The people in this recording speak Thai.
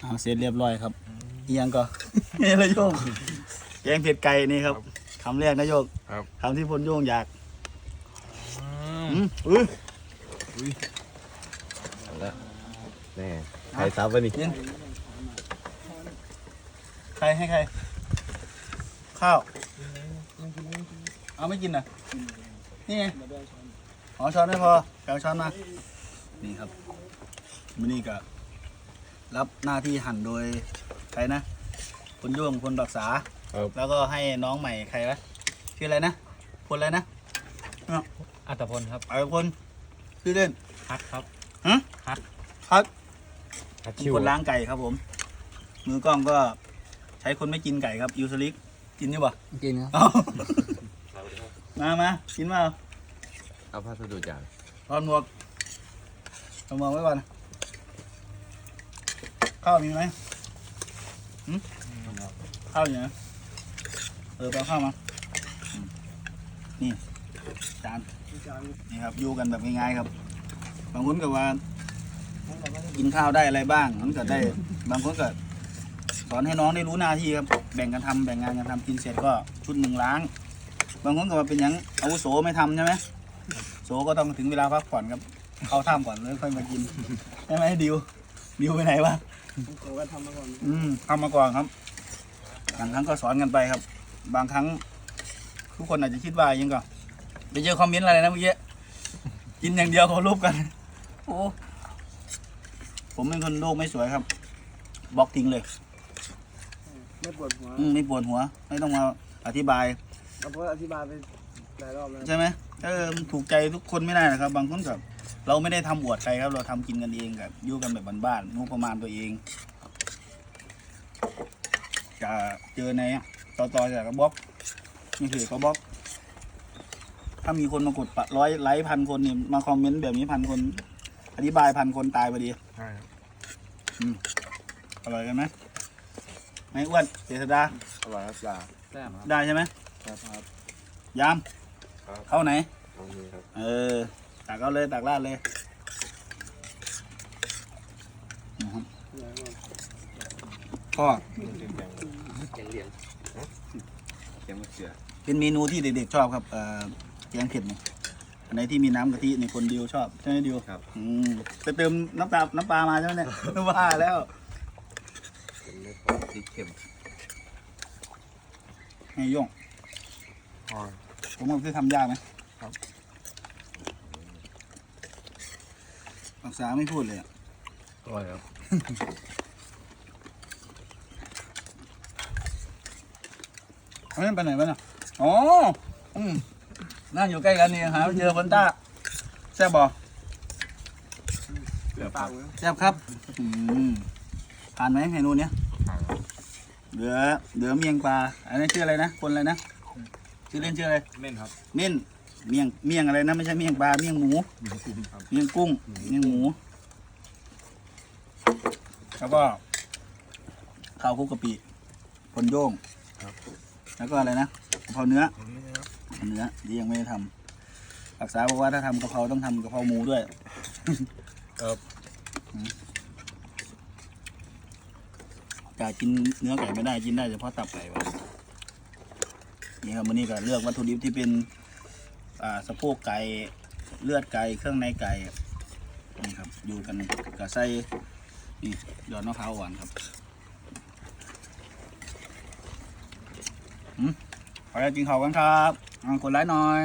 เอาเสร็จเรียบร้อยครับเอียงก็ นี่ละโยงแกงเผ็ดไก่นี่ครับคำแรกนะโยกครับ คำที่พลโยงอยากอือืมมอุ้ยแล้วแน่ใครซับวะนี่กินใครให้ใคร ข้าว เอาไม่กินอะ นี่ไงอ๋อช้อนไม่พอแปลช้อนมา นี่ครับมินี่ก็ รับหน้าที่หั่นโดยใครนะคุณโย่งคนรักษา ครับ แล้วก็ให้น้องใหม่ใครวะชื่ออะไรนะคนอะไรนะอัตพลครับไอ้คนชื่อเล่นฮักครับฮะฮักครับฮัตเป็นชิวคนล้างไก่ครับผม มือกล้องก็ใช้คนไม่กินไก่ครับยูสลิกกินอยู่ปะกินครับเอามามากินมาเอาพัสดุจานถอดหมวกถอดหมวกไว้ก่อน ข้าวมีไหมหืมข้าวอยู่ไหนเออไปเอาข้าวมาอืมนี่จานนี่ครับอยู่กันแบบง่ายๆครับ บางคนก็ว่า กินข้าวได้อะไรบ้างมันก็ได้ บางคนก็สอนให้น้องได้รู้หน้าที่ครับ แบ่งกันทำแบ่งงานกันทำกินเสร็จก็ชุดหนึ่งล้าง บางคนก็ว่าเป็นหยังอาวุโสไม่ทำใช่ไหมโสก็ต้องถึงเวลาพักผ่อนครับ เข้าถ้ำก่อนแล้วค่อยมากินใช่ไหมดิว ดิวไปไหนวะผมก็ทำมาก่อนอืมทำมาก่อนครับบางครั้งก็สอนกันไปครับ บางครั้ง ทุกคนอาจจะคิดว่ายังก็ไปเจอคอมเมนต์อะไรนะเมื่อกี้กินอย่างเดียวเขารูปกัน โอ้ผมเป็นคนโลกไม่สวยครับบล็อกทิ้งเลยไม่ปวดหัวอืมไม่ปวดหัว ไม่ต้องมาอธิบายเราพูดอธิบายไปหลายรอบแล้วใช่ไหมเออมันถูกใจทุกคนไม่ได้นะครับ บางคนกับ เราไม่ได้ทำอวดใครครับ เราทำกินกันเองกับอยู่กันแบบบ้านๆงบประมาณตัวเอง จะเจอในต่อต่อจากกระบล็อกนี่คือกระบล็อก ถ้ามีคนมากดปะร้อยไลค์พันคนนี่มาคอมเมนต์แบบนี้พันคน อธิบายพันคนตายพอดีใช่ครับอร่อยกันไหมไม่อ้วนเจษดาอร่อยครับปลาแซ่บครับได้ใช่ไหมครับครับยามครับเข้าไหนตรงนี้ครับเออ ตักเอาเลยตักราดเลยนะครับก็แกงเหลียงแกงมะเขือเป็นเมนูที่เด็กๆชอบครับเอ่อแกงเผ็ดเนี่ยอันไหนที่มีน้ำกะทิในคนเดียวชอบใช่ไหมเดียวครับอืมจะเติมน้ำปลาน้ำปลามาใช่ไหมเนี่ยว่าแล้วเป็นเม็ดพริกเค็มให้ย่งอ๋อผมว่าคือทำยากไหมครับ รักษาไม่พูดเลยอะอร่อยครับเขาเล่นไปไหนบ้างอะอ๋ออืมนั่งอยู่ใกล้กันนี่หาเจอคนต้าแซ่บบ่เกือบปากเลยแซ่บครับอืมผ่านไหมเมนูเนี้ยครับเหลือเหลือเมียงปลา อันนี้ชื่ออะไรนะ คนอะไรนะ ชื่อเล่นชื่ออะไร เม่นครับ เมี่ยง เมี่ยงเมี่ยงอะไรนะไม่ใช่เมี่ยงปลาเมี่ยงหมูครับเมี่ยงกุ้งเมี่ยงหมู แล้วก็ข้าวคลุกกะปิพนโย่งครับแล้วก็อะไรนะกะเพราเนื้อตรงนี้นะครับเนื้อที่ยังไม่ได้ทำรักษาบอกว่าถ้าทำกะเพราต้องทำกะเพราหมูด้วยครับกากินเนื้อไก่ไม่ได้กินได้เฉพาะตับไก่วะนี่ครับวันนี้ก็เลือกวัตถุดิบที่เป็นอ่า สะโพกไก่เลือดไก่เครื่องในไก่นี่ครับอยู่กันกับไส้นี่ยอดมะพร้าวหวานครับอืมขอให้กินข้าวกันครับอ่ากดไลค์หน่อย